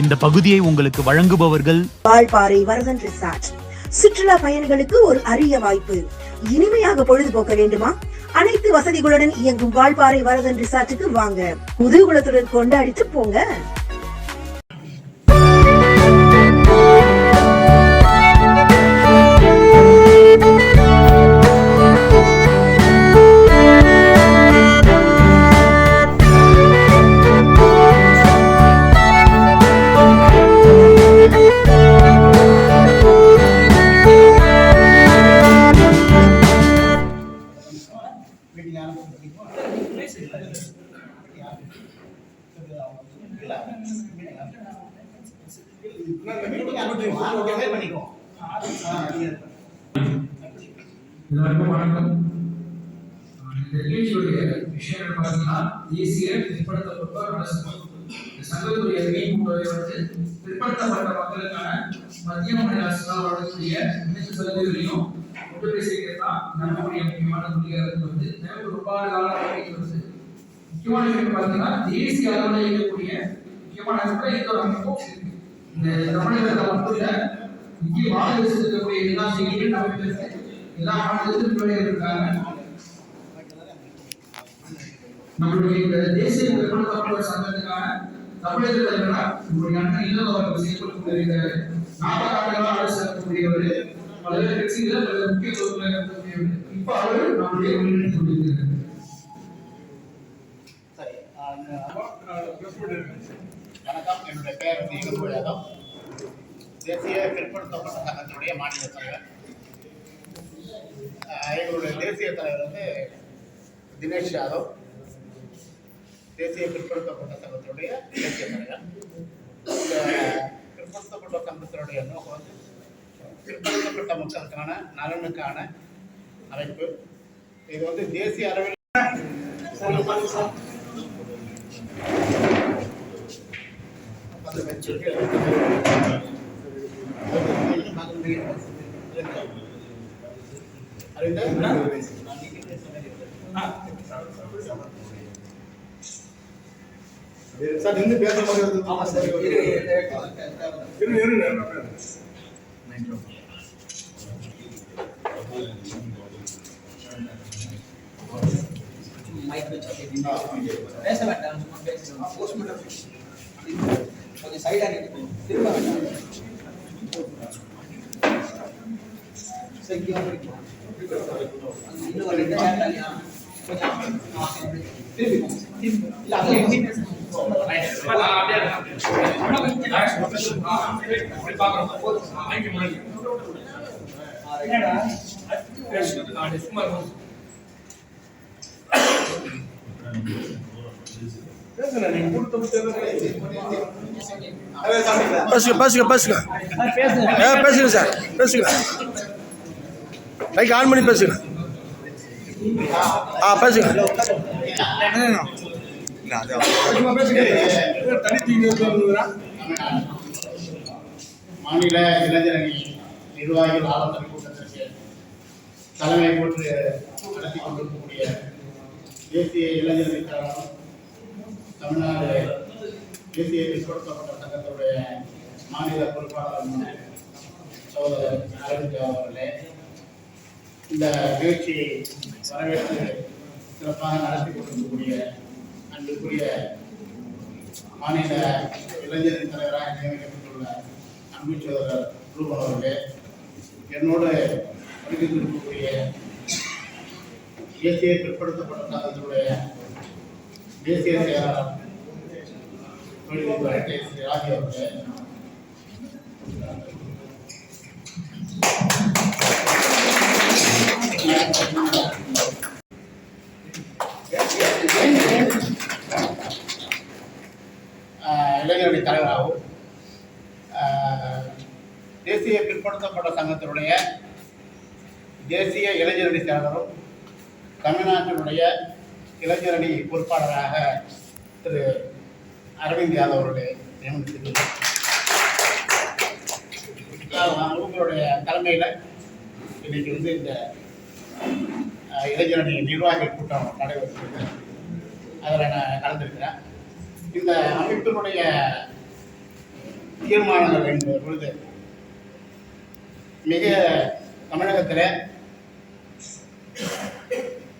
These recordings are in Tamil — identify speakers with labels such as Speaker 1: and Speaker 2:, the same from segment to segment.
Speaker 1: இந்த பகுதியை உங்களுக்கு வழங்குபவர்கள்
Speaker 2: வால்பாறை வரதன் ரிசார்ட். சுற்றுலா பயணிகளுக்கு ஒரு அரிய வாய்ப்பு. இனிமையாக பொழுதுபோக்க வேண்டுமா? அனைத்து வசதிகளுடன் இயங்கும் வால்பாறை வரதன் ரிசார்ட்டுக்கு வாங்க. குதூகுலத்துடன் கொண்டாடிட்டு போங்க.
Speaker 3: எல்லாருக்கும் வணக்கம். இந்த நிகழ்ச்சியுடைய விஷயம் பார்த்தீங்கன்னா தேசிய பிற்படுத்தப்பட்டோர் இந்த சங்கத்துடைய மெயின் வந்து பிற்படுத்தப்பட்ட மக்களுக்கான மத்திய மாநில அரசுகளால் வழங்கக்கூடிய அனைத்து சலுகைகளையும் தான் நம்மளுடைய முக்கியமான கொள்கையாக வந்து வந்து முக்கியமான பார்த்தீங்கன்னா தேசிய அளவில் இருக்கக்கூடிய முக்கியமான அமைப்பு எந்த ஒரு அமைப்பும் இருக்கு. இந்த தமிழகத்தில் மட்டும் இல்லை இங்கே மாநிலத்தில் இருக்கக்கூடிய எல்லா செய்திகளும் நமக்கு இருக்கு. எல்லா மாநிலத்திலும் இருக்காங்க. நம்மளுடைய இந்த தேசிய பிற்படுத்தப்பட்டோர் சங்கத்துக்கான தமிழகத்தில் தலைவரா நம்முடைய அண்ணன் இல்லாத அவர்கள் செயல்படுத்தக்கூடிய இந்த நாற்பது ஆண்டுகளாக அரசு இருக்கக்கூடியவர் பல்வேறு கட்சிகளில் பல்வேறு முக்கிய பொறுப்புகளை இருக்கக்கூடியவர் இப்ப அவர் நம்முடைய முன்னெடுத்து கொண்டிருக்கிறார்
Speaker 4: சரி வணக்கம் என்னுடைய பெயர் வந்து இளங்கோ யாதவ் தேசிய பிற்படுத்தப்பட்ட சங்கத்தினுடைய மாநில தலைவர். எங்களுடைய தேசிய தலைவர் வந்து தினேஷ் யாதவ். தேசிய பிற்படுத்தப்பட்ட சங்கத்தினுடைய தேசிய தலைவர். இந்த பிற்படுத்தப்பட்ட சங்கத்தினுடைய நோக்கம் வந்து பிற்படுத்தப்பட்ட மக்களுக்கான நலனுக்கான அமைப்பு. இது வந்து தேசிய அளவில்
Speaker 5: சார் நின்று பேசுற மாதிரி ஆமா சார். இரு இரு
Speaker 6: பேச வேண்டாம் சும்மா பேசலாம் போஸ்ட் மட்டும் கொஞ்சம் சைடா நிற்கும் திரும்ப வேண்டாம் சரி,
Speaker 5: பேசுங்க
Speaker 7: பேசுங்க பேசுங்க. ஏ பேசுங்க சார் பேசுங்க. ஆன் பண்ணி பேசுங்க. ஆ பேசுங்க.
Speaker 4: மாநில இளைஞரணி நிர்வாகிகள் ஆலோசனை கூட்டத்திற்கு தலைமை போட்டு நடத்தி கொண்டிருக்கக்கூடிய தேசிய இளைஞரணி கழகம் தமிழ்நாடு தேசிய பிற்படுத்தப்பட்ட சங்கத்துடைய மாநில பொறுப்பாளர் சகோதரர் அரவிந்த் அவர்களே இந்த நிகழ்ச்சியை வரவேற்று சிறப்பாக நடத்தி கொண்டிருக்கக்கூடிய அன்புக்குரிய மாநில இளைஞரின் தலைவராக நியமிக்கப்பட்டுள்ள அன்பு சோதரர் ரூபன் அவர்களே என்னோடு வருகின்றிருக்கக்கூடிய தேசிய பிற்படுத்தப்பட்ட சங்கத்தினுடைய தேசிய செயலாளர் தொழில்நுட்ப ஸ்ரீ தலைவராகவும் தேசிய பிற்படுத்தப்பட்ட சங்கத்தினுடைய தேசிய இளைஞருடைய செயலரும் தமிழ்நாட்டினுடைய இளைஞரணி பொறுப்பாளராக திரு அரவிந்த் யாதவ் அவர்களை நியமித்திருக்கிறார் அவங்களுடைய உங்களுடைய தலைமையில் இன்னைக்கு வந்து இந்த இளைஞரணி நிர்வாகிகள் கூட்டம் நடைபெற்றிருக்கு அதில் நான் கலந்துருக்கிறேன். இந்த அமைப்பினுடைய தீர்மானங்கள் என்பது பொழுது மிக தமிழகத்தில்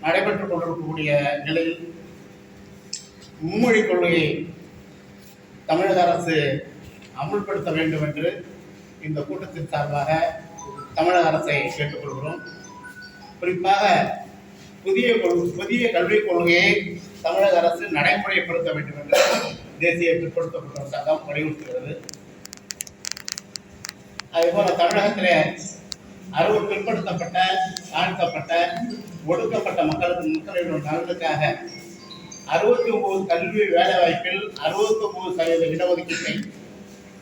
Speaker 4: நடைபெற்றுக் கொண்டிருக்கக்கூடிய நிலையில் மும்மொழி கொள்கையை தமிழக அரசு அமுல்படுத்த வேண்டும் என்று இந்த கூட்டத்தின் சார்பாக தமிழக அரசை கேட்டுக்கொள்கிறோம் குறிப்பாக புதிய புதிய கல்விக் கொள்கையை தமிழக அரசு நடைமுறைப்படுத்த வேண்டும் என்று தேசிய பிற்படுத்தப்பட்டோர் சங்கம் வலியுறுத்துகிறது. அதேபோல தமிழகத்திலே அறுபது பிற்படுத்தப்பட்ட தாழ்த்தப்பட்ட ஒடுக்கப்பட்ட மக்களுக்கு மக்களின் நலனுக்காக அறுபத்தி ஒன்பது கல்வி வேலைவாய்ப்பில் அறுபத்தி ஒன்பது சதவீத இடஒதுக்கீட்டை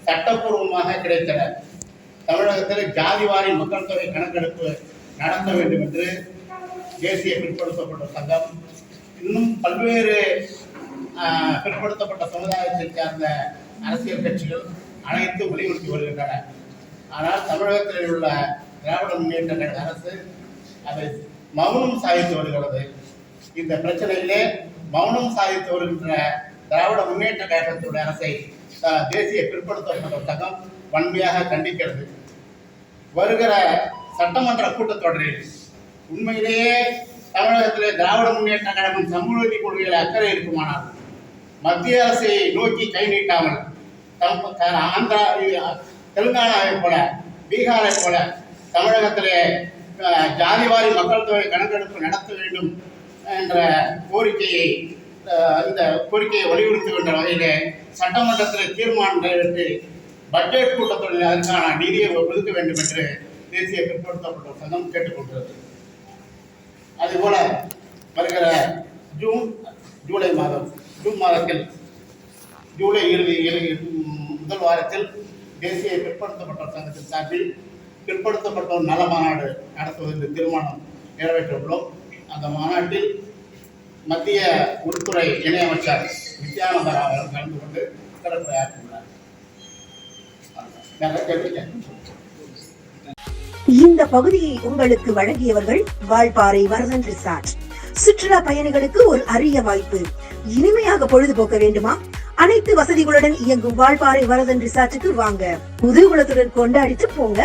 Speaker 4: சட்டப்பூர்வமாக கிடைத்தன. தமிழகத்தில் ஜாதிவாரி மக்கள் தொகை கணக்கெடுப்பு நடத்த வேண்டும் என்று தேசிய பிற்படுத்தப்பட்ட சங்கம் இன்னும் பல்வேறு பிற்படுத்தப்பட்ட சமுதாயத்தை சார்ந்த அரசியல் கட்சிகள் அனைத்து வலியுறுத்தி வருகின்றன. ஆனால் தமிழகத்தில் உள்ள திராவிட முன்னேற்ற கழக அரசு அதை மௌனம் சாய்த்து வருகிறது இந்த பிரச்சனையிலே மௌனம் சாய்த்து வருகின்ற திராவிட முன்னேற்ற கழகத்துடைய அரசை தேசிய பிற்படுத்தப்பட்ட சங்கம் வன்மையாக கண்டிக்கிறது. வருகிற சட்டமன்ற கூட்டத்தொடரில் உண்மையிலேயே தமிழகத்திலே திராவிட முன்னேற்ற கழகம் சமூக நீதி கொள்கையில் அக்கறை இருக்குமானால் மத்திய அரசை நோக்கி கை நீட்டாமல் ஆந்திரா தெலுங்கானாவை போல பீகாரை போல தமிழகத்திலே ஜாதிவாரி மக்கள் தொகை கணக்கெடுப்பு நடத்த வேண்டும் என்ற கோரிக்கையை அந்த இந்த கோரிக்கையை வலியுறுத்துகின்ற வகையிலே சட்டமன்றத்தில் தீர்மானம் நிறைவேற்றி பட்ஜெட் கூட்டத்தொடரில் அதற்கான நிதியை ஒதுக்க வேண்டும் என்று தேசிய பிற்படுத்தப்பட்ட சங்கம் கேட்டுக்கொண்டது அதுபோல வருகிற ஜூன் ஜூலை மாதம் ஜூன் மாதத்தில் ஜூலை இறுதி முதல் வாரத்தில் தேசிய பிற்படுத்தப்பட்ட சங்கத்தின் சார்பில் பிற்படுத்தப்பட்டோர் நல மாநாடு நடத்துவதற்கு தீர்மானம் நிறைவேற்றப்படும் அந்த மாநாட்டில் மத்திய உள்துறை இணையமைச்சர் நித்யானந்தா அவர்கள் கலந்து கொண்டு சிறப்புரையாற்றியுள்ளார்
Speaker 2: இந்த பகுதியை உங்களுக்கு வழங்கியவர்கள் வால்பாறை வரதன் ரிசார்ட். சுற்றுலா பயணிகளுக்கு ஒரு அரிய வாய்ப்பு. இனிமையாக பொழுதுபோக்க வேண்டுமா? அனைத்து வசதிகளுடன் இயங்கும் வால்பாறை வரதன் ரிசார்ட்டுக்கு வாங்க. புது புதுகுலத்துடன் கொண்டாடிட்டு போங்க.